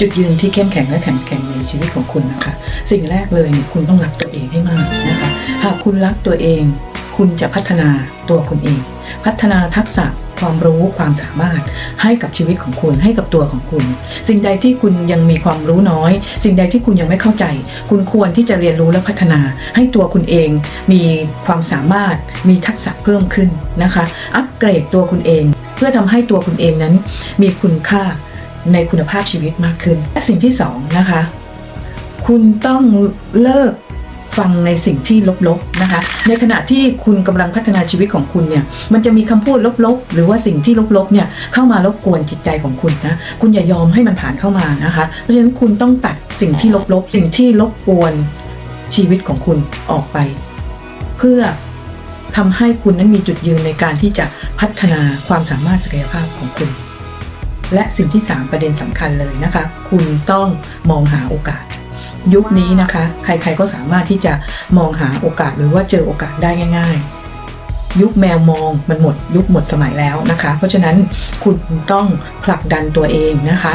จุดยืนที่เข้มแข็งและแข็งแกร่งในชีวิตของคุณนะคะ สิ่งแรกเลยเนี่ยคุณต้องรักตัวเองให้มากนะคะหากคุณรักตัวเอง คุณจะพัฒนาตัวคุณเอง พัฒนาทักษะความรู้ความสามารถให้กับชีวิตของคุณให้กับตัวของคุณ สิ่งใดที่คุณยังมีความรู้น้อย สิ่งใดที่คุณยังไม่เข้าใจ คุณควรที่จะเรียนรู้และพัฒนา ให้ตัวคุณเองมีความสามารถมีทักษะเพิ่มขึ้นนะคะ อัปเกรดตัวคุณเอง เพื่อทำให้ตัวคุณเองนั้น มีคุณค่า ในคุณภาพชีวิตมากขึ้น และสิ่งที่สองนะคะ คุณต้องเลิกฟังในสิ่งที่ลบๆนะคะ ในขณะที่คุณกำลังพัฒนาชีวิตของคุณเนี่ย มันจะมีคำพูดลบๆ หรือว่าสิ่งที่ลบๆเนี่ยเข้ามารบกวนจิตใจของคุณนะ คุณอย่ายอมให้มันผ่านเข้ามานะคะ เพราะฉะนั้นคุณต้องตัดสิ่งที่ลบๆ สิ่งที่รบกวนชีวิตของคุณออกไป เพื่อทำให้คุณนั้นมีจุดยืนในการที่จะพัฒนาความสามารถศักยภาพของคุณ และสิ่งที่ 3 ประเด็นสำคัญเลยนะคะ คุณต้องมองหาโอกาส ยุคนี้นะคะ ใครๆก็สามารถที่จะมองหาโอกาสหรือว่าเจอโอกาสได้ง่าย ๆ ยุคแมวมองมันหมดยุคหมดสมัยแล้วนะคะ เพราะฉะนั้นคุณต้องผลักดันตัวเองนะคะ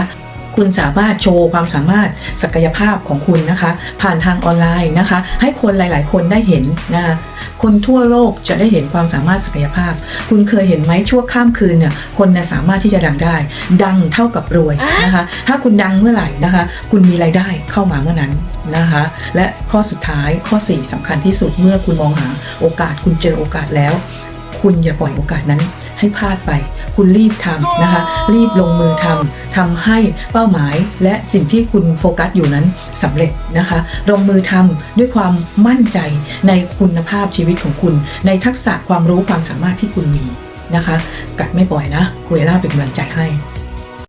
คุณสามารถโชว์ความสามารถศักยภาพของคุณนะคะ ผ่านทางออนไลน์นะคะ ให้คนหลาย ๆ คนได้เห็นนะคะคนทั่วโลกจะได้เห็นความสามารถศักยภาพ คุณเคยเห็นไหมชั่วข้ามคืนเนี่ยคนเนี่ยสามารถที่จะดังได้ ดังเท่ากับรวยนะคะ ถ้าคุณดังเมื่อไหร่นะคะ คุณมีรายได้เข้ามาเมื่อนั้นนะคะ และข้อสุดท้ายข้อ 4สำคัญที่สุดเมื่อคุณมองหาโอกาสคุณเจอโอกาสแล้ว คุณอย่าปล่อยโอกาสนั้น ให้พลาดไป คุณรีบทำนะคะ รีบลงมือทำทำให้เป้าหมายและสิ่งที่คุณโฟกัสอยู่นั้นสำเร็จนะคะ ลงมือทำด้วยความมั่นใจในคุณภาพชีวิตของคุณ ในทักษะความรู้ความสามารถที่คุณมีนะคะ กัดไม่ปล่อยนะคุยล่าเป็นกำลังใจให้